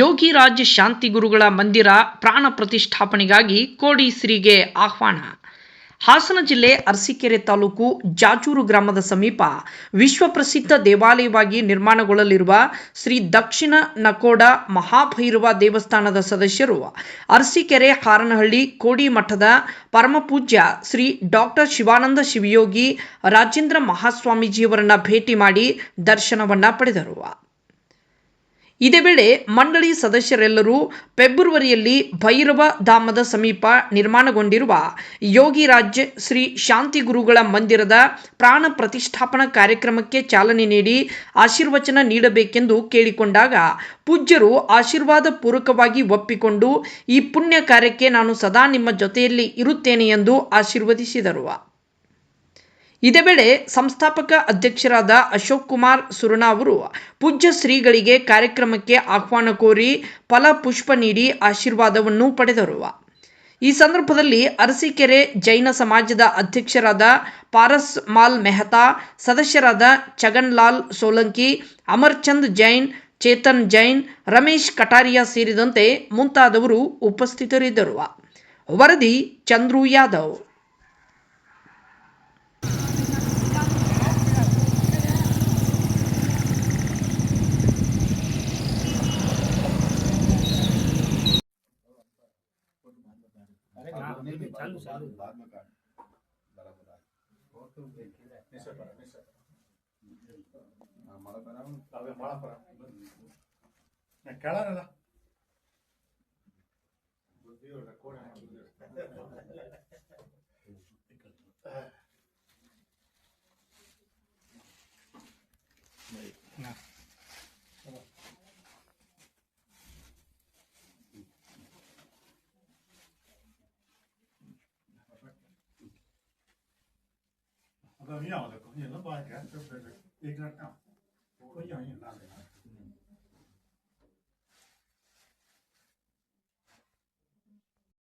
ಯೋಗಿರಾಜ್ ಶಾಂತಿ ಗುರುಗಳ ಮಂದಿರ ಪ್ರಾಣ ಪ್ರತಿಷ್ಠಾಪನೆಗಾಗಿ ಕೋಡಿಶ್ರೀಗೆ ಆಹ್ವಾನ. ಹಾಸನ ಜಿಲ್ಲೆ ಅರಸೀಕೆರೆ ತಾಲೂಕು ಜಾಜೂರು ಗ್ರಾಮದ ಸಮೀಪ ವಿಶ್ವಪ್ರಸಿದ್ಧ ದೇವಾಲಯವಾಗಿ ನಿರ್ಮಾಣಗೊಳ್ಳಲಿರುವ ಶ್ರೀ ದಕ್ಷಿಣ ನಕೋಡ ಮಹಾಭೈರವ ದೇವಸ್ಥಾನದ ಸದಸ್ಯರು ಅರಸೀಕೆರೆ ಹಾರನಹಳ್ಳಿ ಕೋಡಿ ಮಠದ ಪರಮಪೂಜ್ಯ ಶ್ರೀ ಡಾಕ್ಟರ್ ಶಿವಾನಂದ ಶಿವಯೋಗಿ ರಾಜೇಂದ್ರ ಮಹಾಸ್ವಾಮೀಜಿಯವರನ್ನು ಭೇಟಿ ಮಾಡಿ ದರ್ಶನವನ್ನ ಪಡೆದರು. ಇದೇ ವೇಳೆ ಮಂಡಳಿ ಸದಸ್ಯರೆಲ್ಲರೂ ಫೆಬ್ರವರಿಯಲ್ಲಿ ಭೈರವ ಧಾಮದ ಸಮೀಪ ನಿರ್ಮಾಣಗೊಂಡಿರುವ ಯೋಗಿರಾಜ್ ಶ್ರೀ ಶಾಂತಿ ಗುರುಗಳ ಮಂದಿರದ ಪ್ರಾಣ ಪ್ರತಿಷ್ಠಾಪನಾ ಕಾರ್ಯಕ್ರಮಕ್ಕೆ ಚಾಲನೆ ನೀಡಿ ಆಶೀರ್ವಚನ ನೀಡಬೇಕೆಂದು ಕೇಳಿಕೊಂಡಾಗ ಪೂಜ್ಯರು ಆಶೀರ್ವಾದ ಪೂರ್ವಕವಾಗಿ ಒಪ್ಪಿಕೊಂಡು ಈ ಪುಣ್ಯ ಕಾರ್ಯಕ್ಕೆ ನಾನು ಸದಾ ನಿಮ್ಮ ಜೊತೆಯಲ್ಲಿ ಇರುತ್ತೇನೆ ಎಂದು ಆಶೀರ್ವದಿಸಿದರು. ಇದೇ ವೇಳೆ ಸಂಸ್ಥಾಪಕ ಅಧ್ಯಕ್ಷರಾದ ಅಶೋಕ್ ಕುಮಾರ್ ಸುರ್ಣ ಅವರು ಪೂಜ್ಯ ಶ್ರೀಗಳಿಗೆ ಕಾರ್ಯಕ್ರಮಕ್ಕೆ ಆಹ್ವಾನ ಕೋರಿ ಫಲ ಪುಷ್ಪ ನೀಡಿ ಆಶೀರ್ವಾದವನ್ನು ಪಡೆದರು. ಈ ಸಂದರ್ಭದಲ್ಲಿ ಅರಸೀಕೆರೆ ಜೈನ ಸಮಾಜದ ಅಧ್ಯಕ್ಷರಾದ ಪಾರಸ್ ಮಾಲ್ ಮೆಹತಾ, ಸದಸ್ಯರಾದ ಛಗನ್ಲಾಲ್ ಸೋಲಂಕಿ, ಅಮರ್ಚಂದ್ ಜೈನ್, ಚೇತನ್ ಜೈನ್, ರಮೇಶ್ ಕಟಾರಿಯಾ ಸೇರಿದಂತೆ ಮುಂತಾದವರು ಉಪಸ್ಥಿತರಿದ್ದರು. ವರದಿ ಚಂದ್ರು ಯಾದವ್. ಕೆಳಗಲ್ಲ ಅದು ನೀವು 要的，你能把钱这不是给这儿？我愿意拿这个。